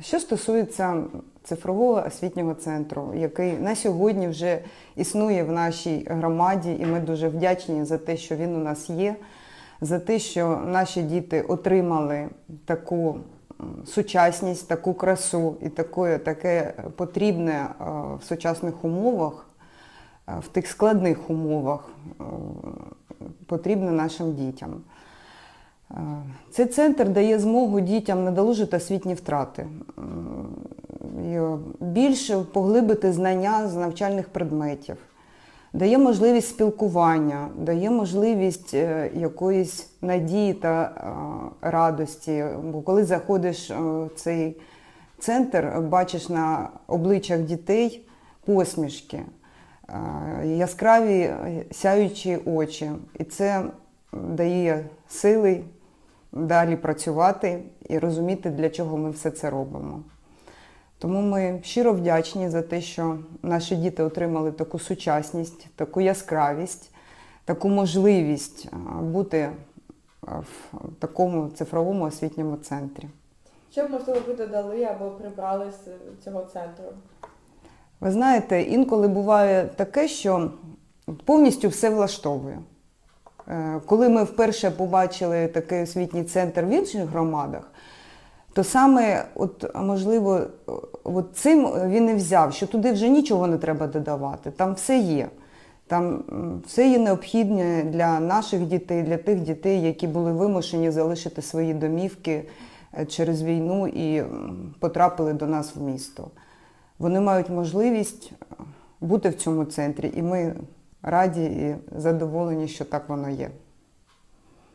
Що стосується цифрового освітнього центру, який на сьогодні вже існує в нашій громаді, і ми дуже вдячні за те, що він у нас є, за те, що наші діти отримали таку сучасність, таку красу і таке, таке потрібне е, в сучасних умовах, е, в тих складних умовах е, потрібне нашим дітям. Е, Цей центр дає змогу дітям надолужити освітні втрати, і більше поглибити знання з навчальних предметів, дає можливість спілкування, дає можливість е, якоїсь надії та е, радості. Бо коли заходиш е, в цей центр, бачиш на обличчях дітей посмішки, е, яскраві е, сяючі очі. І це дає сили далі працювати і розуміти, для чого ми все це робимо. Тому ми щиро вдячні за те, що наші діти отримали таку сучасність, таку яскравість, таку можливість бути в такому цифровому освітньому центрі. Що б, можливо, ви додали або прибрали з цього центру? Ви знаєте, інколи буває таке, що повністю все влаштовує. Е, Коли ми вперше побачили такий освітній центр в інших громадах, то саме, от, можливо, от цим він і взяв, що туди вже нічого не треба додавати, там все є. Там все є необхідне для наших дітей, для тих дітей, які були вимушені залишити свої домівки е, через війну і потрапили до нас в місто. Вони мають можливість е, бути в цьому центрі, і ми раді і задоволені, що так воно є.